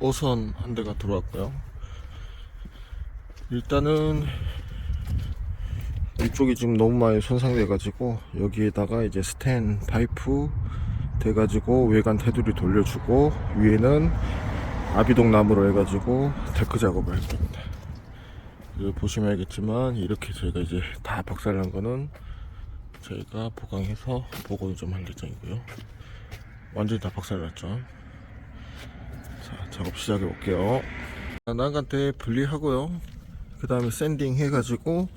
오선 한 대가 들어왔고요. 일단은 이쪽이 지금 너무 많이 손상돼 가지고 여기에다가 이제 스텐 파이프 돼 가지고 외관 테두리 돌려주고 위에는 아비동 나무로 해가지고 데크 작업을 할 겁니다. 여기 보시면 알겠지만 이렇게 저희가 이제 다 박살난 거는 저희가 보강해서 보고를 좀할 예정이고요. 완전히 다 박살났죠. 자, 작업 시작해 볼게요. 난간대 분리하고요. 그 다음에 샌딩 해가지고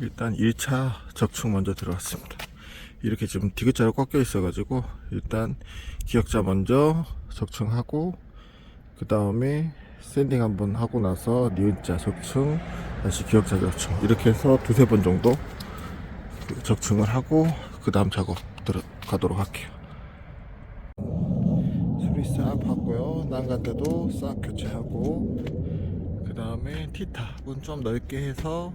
일단 1차 적축 먼저 들어갔습니다. 이렇게 지금 디귿자로 꺾여 있어 가지고 일단 기역자 먼저 적층하고 그 다음에 샌딩 한번 하고 나서 니은자 적층 다시 기역자 적층 이렇게 해서 두세 번 정도 그 적층을 하고 그 다음 작업 들어가도록 할게요. 싹 받고요. 난간대도 싹 교체하고 그 다음에 티탑은 좀 넓게 해서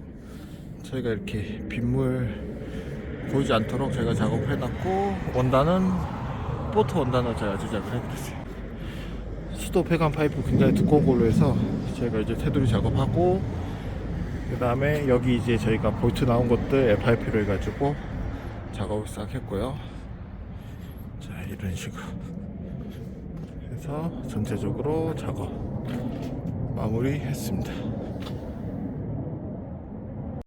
저희가 이렇게 빗물 보이지 않도록 제가 작업을 해놨고 원단은 포트 원단을 제가 제작을 해드렸어요. 수도 배관 파이프 굉장히 두꺼운 걸로 해서 저희가 이제 테두리 작업하고 그 다음에 여기 이제 저희가 볼트 나온 것들 FRP로 해가지고 작업을 싹 했고요. 자 이런 식으로 해서 전체적으로 작업 마무리 했습니다.